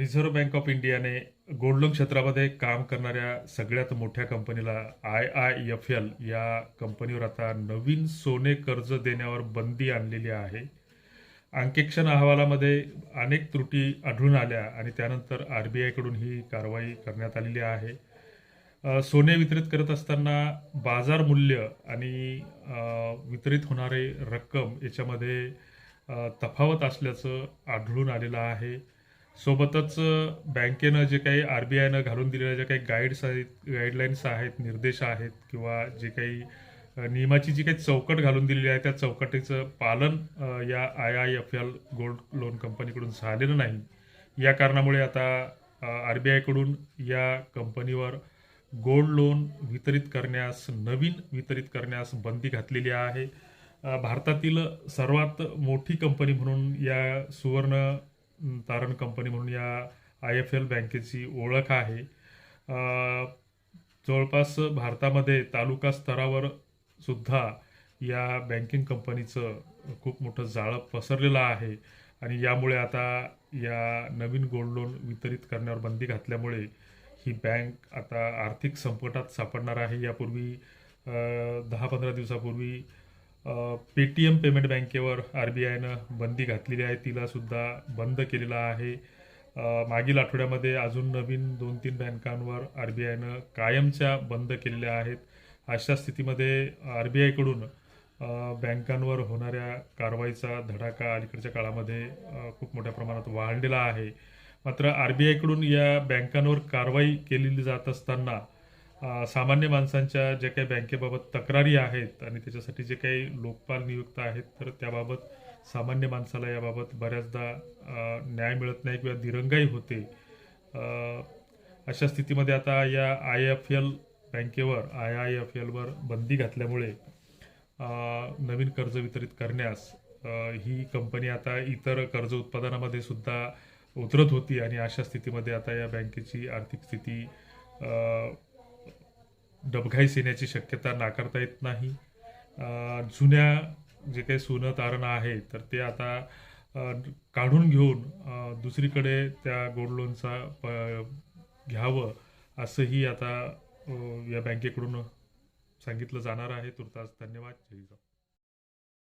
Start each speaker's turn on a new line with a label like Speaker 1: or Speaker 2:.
Speaker 1: Reserve bank of इंडियाने gold loan क्षेत्रामध्ये काम करणाऱ्या सगळ्यात मोठ्या कंपनीला आय आय एफ एल या कंपनीवर आता नवीन सोने कर्ज देण्यावर बंदी आणलेली आहे. अंकेक्षण अहवालामध्ये अनेक त्रुटी आढळून आल्या आणि त्यानंतर आर बी आयकडून ही कारवाई करण्यात आलेली आहे. सोने वितरित करत असताना बाजार मूल्य आणि वितरित होणारे रक्कम याच्यामध्ये तफावत असल्याचं आढळून आलेलं आहे. सोबतच बँकेनं जे काही आर बी आयनं घालून दिलेल्या ज्या काही गाईड्स आहेत गाईडलाईन्स आहेत निर्देश आहेत किंवा जे काही नियमाची जी काही चौकट घालून दिलेली आहे त्या चौकटीचं पालन या I I F L gold loan कंपनीकडून झालेलं नाही. या कारणामुळे आता आर बी आयकडून या कंपनीवर गोल्ड लोन वितरित करण्यास नवीन वितरित करण्यास बंदी घातलेली आहे. भारतातील सर्वात मोठी कंपनी म्हणून या सुवर्ण तारण कंपनी म्हणून या आय एफ एल बँकेची ओळख आहे. जवळपास भारतामध्ये तालुका स्तरावर सुद्धा या बँकिंग कंपनीचं खूप मोठं जाळं पसरलेलं आहे आणि यामुळे आता या नवीन गोल्ड लोन वितरित करण्यावर बंदी घातल्यामुळे ही बँक आता आर्थिक संकटात सापडणार आहे. यापूर्वी दहा पंधरा दिवसापूर्वी पेटीएम पेमेंट बँकेवर आर बी आयनं बंदी घातलेली आहे. तिलासुद्धा बंद केलेला आहे. मागील आठवड्यामध्ये अजून नवीन दोन तीन बँकांवर आर बी आयनं कायमच्या बंद केलेल्या आहेत. अशा स्थितीमध्ये आर बी आयकडून बँकांवर होणाऱ्या कारवाईचा धडाका अलीकडच्या काळामध्ये खूप मोठ्या प्रमाणात वाढलेला आहे. मात्र आर बी आयकडून या बँकांवर कारवाई केलेली जात असताना सामान्य माणसांच्या ज्या काही बँकेबाबत तक्रारी आहेत आणि त्याच्यासाठी जे काही लोकपाल नियुक्त आहेत तर त्याबाबत सामान्य माणसाला याबाबत बऱ्याचदा न्याय मिळत नाही किंवा दिरंगाई होते. अशा स्थितीमध्ये आता या आय एफ एल बँकेवर आय आय एफ एलवर बंदी घातल्यामुळे नवीन कर्ज वितरित करण्यास ही कंपनी आता इतर कर्ज उत्पादनामध्ये सुद्धा उतरत होती आणि अशा स्थितीमध्ये आता या बँकेची आर्थिक स्थिती डबघाईस येण्याची शक्यता नाकारता येत नाही. जुन्या जे काही सोनं तारण आहे तर ते आता काढून घेऊन दुसरीकडे त्या गोल्ड लोनचा प- घ्यावं असंही आता या बँकेकडून सांगितलं जाणार आहे. तुर्तास धन्यवाद. जय